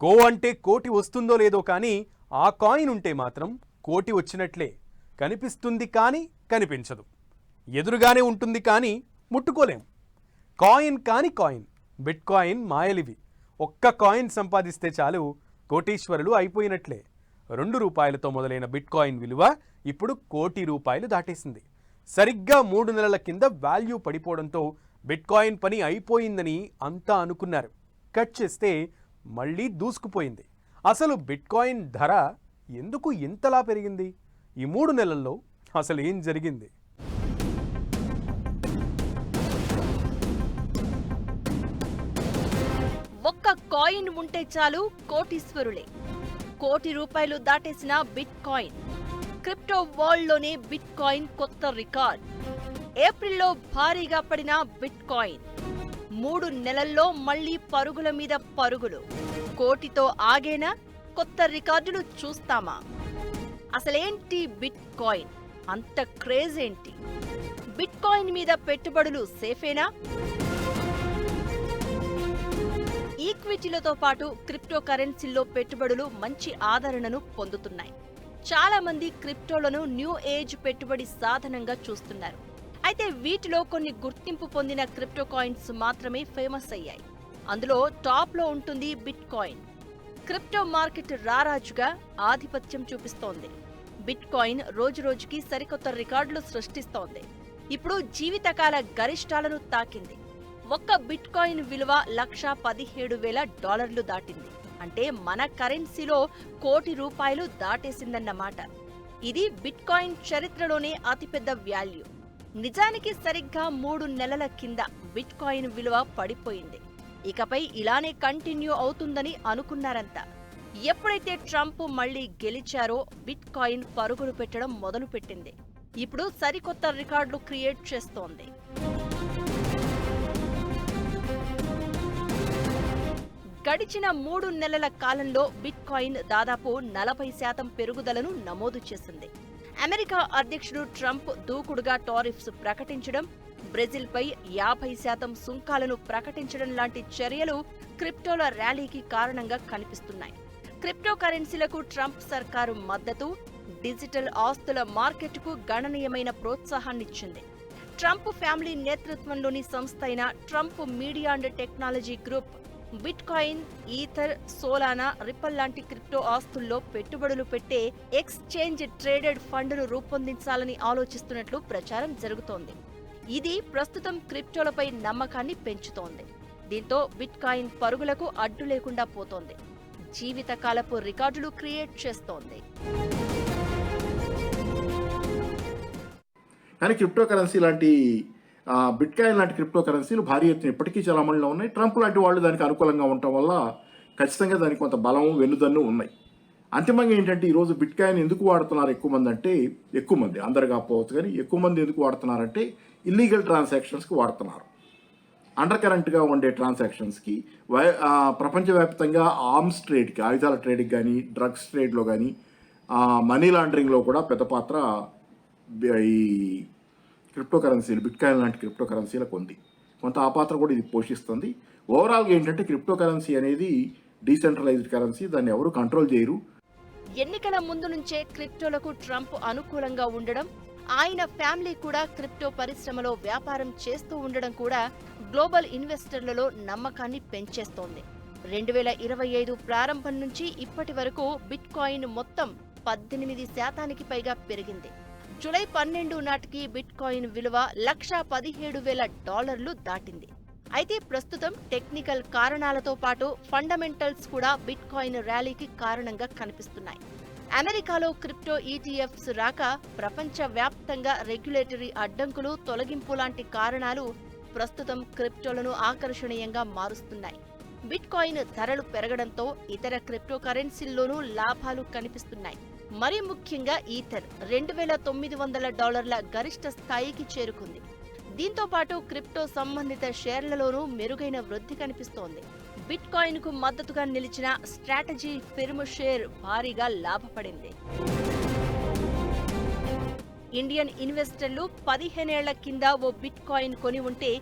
కో అంటే కోటి వస్తుందో లేదో కానీ ఆ కాయిన్ ఉంటే మాత్రం కోటి వచ్చినట్లే. కనిపిస్తుంది కానీ కనిపించదు. ఎదురుగానే ఉంటుంది కానీ ముట్టుకోలేం. కాయిన్ కాని కాయిన్ బిట్ కాయిన్ మాయలివి. ఒక్క కాయిన్ సంపాదిస్తే చాలు కోటీశ్వరులు అయిపోయినట్లే. రెండు రూపాయలతో మొదలైన బిట్ కాయిన్ విలువ ఇప్పుడు కోటి రూపాయలు దాటేసింది. సరిగ్గా మూడు నెలల కింద వాల్యూ పడిపోవడంతో బిట్ కాయిన్ పని అయిపోయిందని అంతా అనుకున్నారు. కట్ చేస్తే మళ్ళీ దూసుకుపోయింది. అసలు బిట్ కాయిన్ ధర ఎందుకు ఇంతలా పెరిగింది? ఈ మూడు నెలల్లో అసలు ఏం జరిగింది? ఒక్క కాయిన్ ఉంటే చాలు కోటీశ్వరులే. కోటి రూపాయలు దాటేసిన బిట్ కాయిన్ క్రిప్టో వరల్డ్లోనే బిట్ కాయిన్ కొత్త రికార్డ్. ఏప్రిల్లో భారీగా పడిన బిట్ కాయిన్ మూడు నెలల్లో మళ్ళీ పరుగుల మీద పరుగులు. కోటితో ఆగేనా? కొత్త రికార్డులు చూస్తామా? అసలేంటి బిట్ కాయిన్ అంత క్రేజ్ ఏంటి? బిట్ కాయిన్ మీద పెట్టుబడులు సేఫేనా? ఈక్విటీలతో పాటు క్రిప్టో కరెన్సీల్లో పెట్టుబడులు మంచి ఆదరణను పొందుతున్నాయి. చాలా మంది క్రిప్టోలను న్యూ ఏజ్ పెట్టుబడి సాధనంగా చూస్తున్నారు. అయితే వీటిలో కొన్ని గుర్తింపు పొందిన క్రిప్టో కాయిన్స్ మాత్రమే ఫేమస్ అయ్యాయి. అందులో టాప్లో ఉంటుంది బిట్ కాయిన్ క్రిప్టో మార్కెట్ రారాజుగా ఆధిపత్యం చూపిస్తోంది. బిట్ కాయిన్ రోజురోజుకి సరికొత్త రికార్డులు సృష్టిస్తోంది. ఇప్పుడు జీవితకాల గరిష్టాలను తాకింది. ఒక్క బిట్ కాయిన్ విలువ లక్ష పదిహేడు వేల డాలర్లు దాటింది. అంటే మన కరెన్సీలో కోటి రూపాయలు దాటేసిందన్నమాట. ఇది బిట్ కాయిన్ చరిత్రలోనే అతిపెద్ద వాల్యూ. నిజానికి సరిగ్గా మూడు నెలల కింద బిట్ కాయిన్ విలువ పడిపోయింది. ఇకపై ఇలానే కంటిన్యూ అవుతుందని అనుకున్నారంతా ఎప్పుడైతే ట్రంప్ మళ్ళీ గెలిచారో బిట్ కాయిన్ పరుగులు పెట్టడం మొదలుపెట్టింది. ఇప్పుడు సరికొత్త రికార్డులు క్రియేట్ చేస్తోంది. గడిచిన మూడు నెలల కాలంలో బిట్ కాయిన్ దాదాపు నలభై శాతం పెరుగుదలను నమోదు చేసింది. అమెరికా అధ్యక్షుడు ట్రంప్ దూకుడుగా టారిఫ్స్ ప్రకటించడం బ్రెజిల్పై యాభై శాతం సుంకాలను ప్రకటించడం లాంటి చర్యలు క్రిప్టోల ర్యాలీకి కారణంగా కనిపిస్తున్నాయి. క్రిప్టో కరెన్సీలకు ట్రంప్ సర్కారు మద్దతు డిజిటల్ ఆస్తుల మార్కెట్కు గణనీయమైన ప్రోత్సాహాన్నిచ్చింది. ట్రంప్ ఫ్యామిలీ నేతృత్వంలోని సంస్థ అయిన Trump media and technology group bitcoin ether Solana Ripple లాంటి క్రిప్టో ఆస్తుల్లో పెట్టుబడులు పెట్టే ఎక్స్చేంజ్ ట్రేడెడ్ ఫండ్ను రూపొందించాలని ఆలోచిస్తున్నట్లు ప్రచారం జరుగుతోంది. ఇది ప్రస్తుతం క్రిప్టోలపై నమ్మకాన్ని పెంచుతోంది. దీంతో బిట్ కాయిన్ పరుగులకు అడ్డు లేకుండా పోతోంది. జీవితకాలపు రికార్డులు క్రియేట్ చేస్తోంది. కానీ క్రిప్టో కరెన్సీ లాంటి బిట్కాయిన్ లాంటి క్రిప్టో కరెన్సీలు భారీ ఎత్తున ఇప్పటికీ చలామణిలో ఉన్నాయి. ట్రంప్ లాంటి వాళ్ళు దానికి అనుకూలంగా ఉండటం వల్ల ఖచ్చితంగా దానికి కొంత బలం వెన్నుదన్ను ఉన్నాయి. అంతిమంగా ఏంటంటే ఈరోజు బిట్కాయిన్ ఎందుకు వాడుతున్నారు ఎక్కువ మంది అంటే ఎక్కువ మంది అందరు కాకపోవచ్చు కానీ ఎక్కువ మంది ఎందుకు వాడుతున్నారంటే ఇల్లీగల్ ట్రాన్సాక్షన్స్కి వాడుతున్నారు. అండర్ కరెంట్గా ఉండే ట్రాన్సాక్షన్స్కి వై ప్రపంచవ్యాప్తంగా ఆర్మ్స్ ట్రేడ్కి ఆయుధాల ట్రేడ్కి కానీ డ్రగ్స్ ట్రేడ్లో కానీ మనీ లాండరింగ్లో కూడా పెద్ద పాత్ర ఈ క్రిప్టో కరెన్సీలు బిట్ కాయిన్ లాంటి క్రిప్టో కరెన్సీలకు ఉంది. కొంత ఆ పాత్ర కూడా ఇది పోషిస్తుంది. ఓవరాల్గా ఏంటంటే క్రిప్టో కరెన్సీ అనేది డీసెంట్రలైజ్డ్ కరెన్సీ దాన్ని ఎవరు కంట్రోల్ చేయరు. ఎన్నికల ముందు నుంచే క్రిప్టోలకు ట్రంప్ అనుకూలంగా ఉండడం ఆయన ఫ్యామిలీ కూడా క్రిప్టో పరిశ్రమలో వ్యాపారం చేస్తూ ఉండడం కూడా గ్లోబల్ ఇన్వెస్టర్లలో నమ్మకాన్ని పెంచేస్తోంది. రెండు వేల ఇరవై ఐదు ప్రారంభం నుంచి ఇప్పటి వరకు బిట్ కాయిన్ మొత్తం పద్దెనిమిది శాతానికి పైగా పెరిగింది. జూలై పన్నెండు నాటికి బిట్ కాయిన్ విలువ లక్ష పదిహేడు వేల డాలర్లు దాటింది. అయితే ప్రస్తుతం టెక్నికల్ కారణాలతో పాటు ఫండమెంటల్స్ కూడా బిట్ కాయిన్ ర్యాలీకి కారణంగా కనిపిస్తున్నాయి. అమెరికాలో క్రిప్టో ఈటీఎఫ్స్ రాక ప్రపంచ వ్యాప్తంగా రెగ్యులేటరీ అడ్డంకులు తొలగింపు లాంటి కారణాలు ప్రస్తుతం క్రిప్టోలను ఆకర్షణీయంగా మారుస్తున్నాయి. బిట్ కాయిన్ ధరలు పెరగడంతో ఇతర క్రిప్టో కరెన్సీల్లోనూ లాభాలు కనిపిస్తున్నాయి. మరీ ముఖ్యంగా ఈథర్ రెండు వేల తొమ్మిది వందల డాలర్ల గరిష్ట స్థాయికి చేరుకుంది. దీంతో పాటు క్రిప్టో సంబంధిత షేర్లలోనూ మెరుగైన వృద్ధి కనిపిస్తోంది. బిట్ కాయిన్కు మద్దతుగా నిలిచిన స్ట్రాటజీ ఫిర్మ్ షేర్ భారీగా లాభపడింది. ఇండియన్ ఇన్వెస్టర్లు పదిహేనేళ్ళ కింద ఓ బిట్ కాయిన్ కొని ఉంటే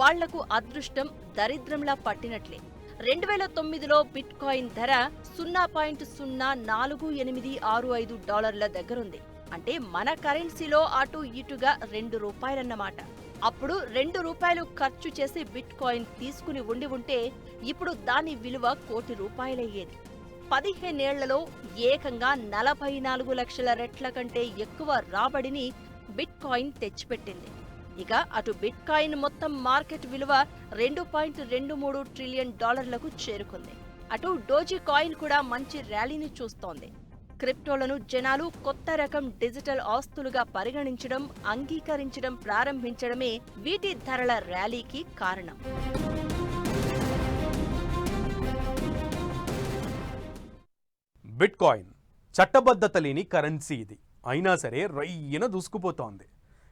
వాళ్ళకు అదృష్టం దరిద్రంలా పట్టినట్లే. రెండు వేల తొమ్మిదిలో బిట్ కాయిన్ ధర సున్నా పాయింట్ సున్నా నాలుగు ఎనిమిది ఆరు ఐదు డాలర్ల దగ్గరుంది. అంటే మన కరెన్సీలో అటు ఇటుగా రెండు రూపాయలన్నమాట. అప్పుడు రెండు రూపాయలు ఖర్చు చేసి బిట్ కాయిన్ తీసుకుని ఉండి ఉంటే ఇప్పుడు దాని విలువ కోటి రూపాయలయ్యేది. పదిహేనేళ్ళలో ఏకంగా నలభై నాలుగు లక్షల రెట్ల కంటే ఎక్కువ రాబడిని బిట్ కాయిన్ తెచ్చిపెట్టింది. ఇక అటు బిట్ కాయిన్ మొత్తం మార్కెట్ విలువ రెండు పాయింట్ రెండు మూడు ట్రిలియన్ డాలర్లకు చేరుకుంది. అటు డోజీ కాయిన్ కూడా మంచి ర్యాలీని చూస్తోంది. క్రిప్టోలను జనాలు కొత్త రకం డిజిటల్ ఆస్తులుగా పరిగణించడం అంగీకరించడం ప్రారంభించడమే వీటి ధరల ర్యాలీకి కారణం. బిట్ కాయిన్ చట్టబద్ధత లేని కరెన్సీ ఇది. అయినా సరే రయ్యన దూసుకుపోతోంది.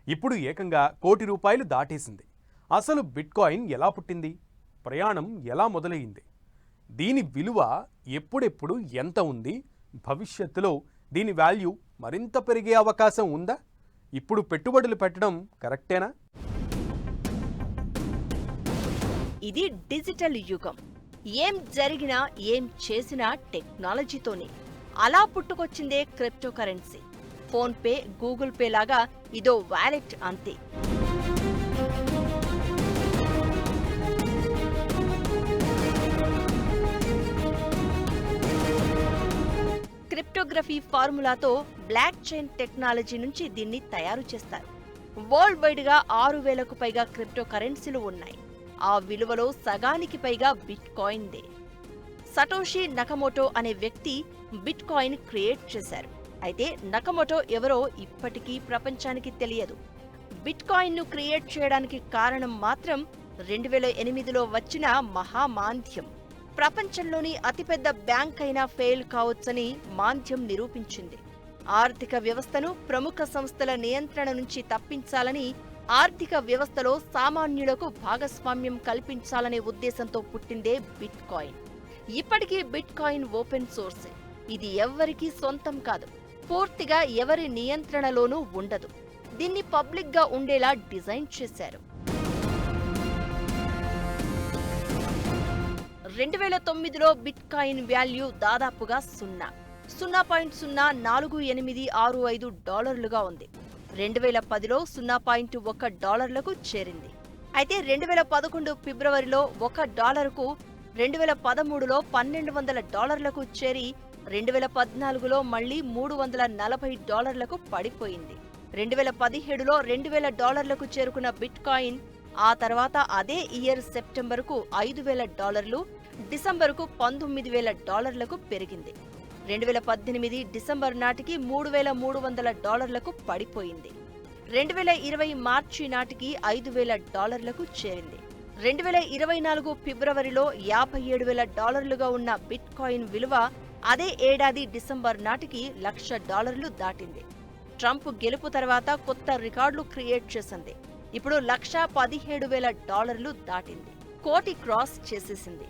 ఇప్పుడు ఏకంగా కోటి రూపాయలు దాటేసింది. అసలు బిట్ కాయిన్ ఎలా పుట్టింది? ప్రయాణం ఎలా మొదలైంది దీని విలువ ఎప్పుడెప్పుడు ఎంత ఉంది? భవిష్యత్తులో దీని వాల్యూ మరింత పెరిగే అవకాశం ఉందా? ఇప్పుడు పెట్టుబడులు పెట్టడం కరెక్టేనా? ఇది డిజిటల్ యుగం. ఏం జరిగినా ఏం చేసినా టెక్నాలజీతోనే. అలా పుట్టుకొచ్చిందే crypto PhonePe PhonePe Google Pay లాగా ఇదో వాలెట్ అంతే. క్రిప్టోగ్రఫీ ఫార్ములాతో బ్లాక్ చైన్ టెక్నాలజీ నుంచి దీన్ని తయారు చేస్తారు. వరల్డ్ వైడ్గా ఆరు వేలకు పైగా క్రిప్టో కరెన్సీలు ఉన్నాయి. ఆ విలువలో సగానికి పైగా బిట్ కాయిన్దే సటోషి నకమోటో అనే వ్యక్తి బిట్ కాయిన్ క్రియేట్ చేశారు. అయితే నకమోటో ఎవరో ఇప్పటికీ ప్రపంచానికి తెలియదు. బిట్ కాయిన్ను క్రియేట్ చేయడానికి కారణం మాత్రం రెండు వేల ఎనిమిదిలో వచ్చిన మహామాంద్యం. ప్రపంచంలోని అతిపెద్ద బ్యాంక్ అయినా ఫెయిల్ కావచ్చని మాంద్యం నిరూపించింది. ఆర్థిక వ్యవస్థను ప్రముఖ సంస్థల నియంత్రణ నుంచి తప్పించాలని ఆర్థిక వ్యవస్థలో సామాన్యులకు భాగస్వామ్యం కల్పించాలనే ఉద్దేశంతో పుట్టిందే బిట్ కాయిన్ ఇప్పటికీ బిట్ కాయిన్ ఓపెన్ సోర్స్. ఇది ఎవ్వరికీ సొంతం కాదు. పూర్తిగా ఎవరి నియంత్రణలోనూ ఉండదు. దీన్ని పబ్లిక్గా ఉండేలా డిజైన్ చేశారు. రెండు వేల తొమ్మిదిలో బిట్ కాయిన్ వాల్యూ దాదాపుగా సున్నా. సున్నా పాయింట్ సున్నా నాలుగు ఎనిమిది ఆరు ఐదు డాలర్లుగా ఉంది. రెండు వేల పదిలో సున్నా పాయింట్ ఒక డాలర్లకు చేరింది. అయితే రెండు వేల పదకొండు ఫిబ్రవరిలో ఒక డాలర్కు రెండు వేల పదమూడులో పన్నెండు వందల డాలర్లకు చేరి రెండు వేల పద్నాలుగులో మళ్ళీ మూడు వందల నలభై డాలర్లకు పడిపోయింది. రెండు వేల పదిహేడులో రెండు వేల డాలర్లకు చేరుకున్న బిట్ కాయిన్ ఆ తర్వాత అదే ఇయర్ సెప్టెంబర్కు ఐదు వేల డాలర్లు డిసెంబర్కు పంతొమ్మిది వేల డాలర్లకు పెరిగింది. రెండు వేల పద్దెనిమిది డిసెంబర్ నాటికి మూడు వేల మూడు వందల డాలర్లకు పడిపోయింది. రెండు వేల ఇరవై మార్చి నాటికి ఐదు వేల డాలర్లకు చేరింది. రెండు వేల ఇరవై నాలుగు ఫిబ్రవరిలో యాభై ఏడు వేల డాలర్లుగా ఉన్న బిట్ కాయిన్ విలువ అదే ఏడాది డిసెంబర్ నాటికి లక్ష డాలర్లు దాటింది. ట్రంప్ గెలుపు తర్వాత కొత్త రికార్డులు క్రియేట్ చేసింది. ఇప్పుడు లక్ష పదిహేడు వేల డాలర్లు దాటింది. కోటి క్రాస్ చేసేసింది.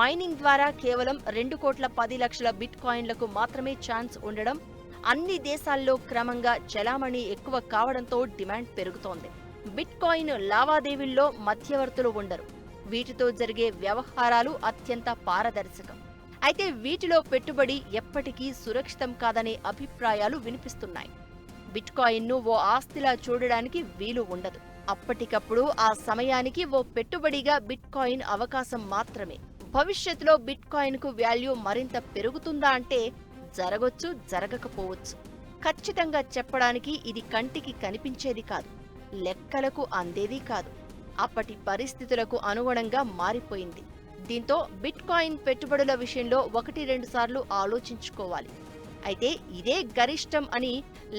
మైనింగ్ ద్వారా కేవలం రెండు కోట్ల పది లక్షల బిట్ కాయిన్లకు మాత్రమే ఛాన్స్ ఉండడం అన్ని దేశాల్లో క్రమంగా చలామణి ఎక్కువ కావడంతో డిమాండ్ పెరుగుతోంది. బిట్ కాయిన్ లావాదేవీల్లో మధ్యవర్తులు ఉండరు. వీటితో జరిగే వ్యవహారాలు అత్యంత పారదర్శకం. అయితే వీటిలో పెట్టుబడి ఎప్పటికీ సురక్షితం కాదనే అభిప్రాయాలు వినిపిస్తున్నాయి. బిట్ కాయిన్ను ఓ ఆస్తిలా చూడడానికి వీలు ఉండదు. అప్పటికప్పుడు ఆ సమయానికి ఓ పెట్టుబడిగా బిట్ కాయిన్ అవకాశం మాత్రమే. భవిష్యత్తులో బిట్కాయిన్కు వాల్యూ మరింత పెరుగుతుందా అంటే జరగొచ్చు జరగకపోవచ్చు. ఖచ్చితంగా చెప్పడానికి ఇది కంటికి కనిపించేది కాదు. లెక్కలకు అందేది కాదు. అప్పటి పరిస్థితులకు అనుగుణంగా మారిపోయింది. దీంతో బిట్ కాయిన్ పెట్టుబడుల విషయంలో ఒకటి రెండు సార్లు ఆలోచించుకోవాలి. అయితే ఇదే గరిష్టం అని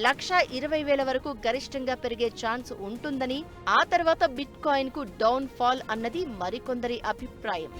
లక్ష ఇరవై వేల వరకు గరిష్టంగా పెరిగే ఛాన్స్ ఉంటుందని ఆ తర్వాత బిట్ కాయిన్కు డౌన్ ఫాల్ అన్నది మరికొందరి అభిప్రాయం.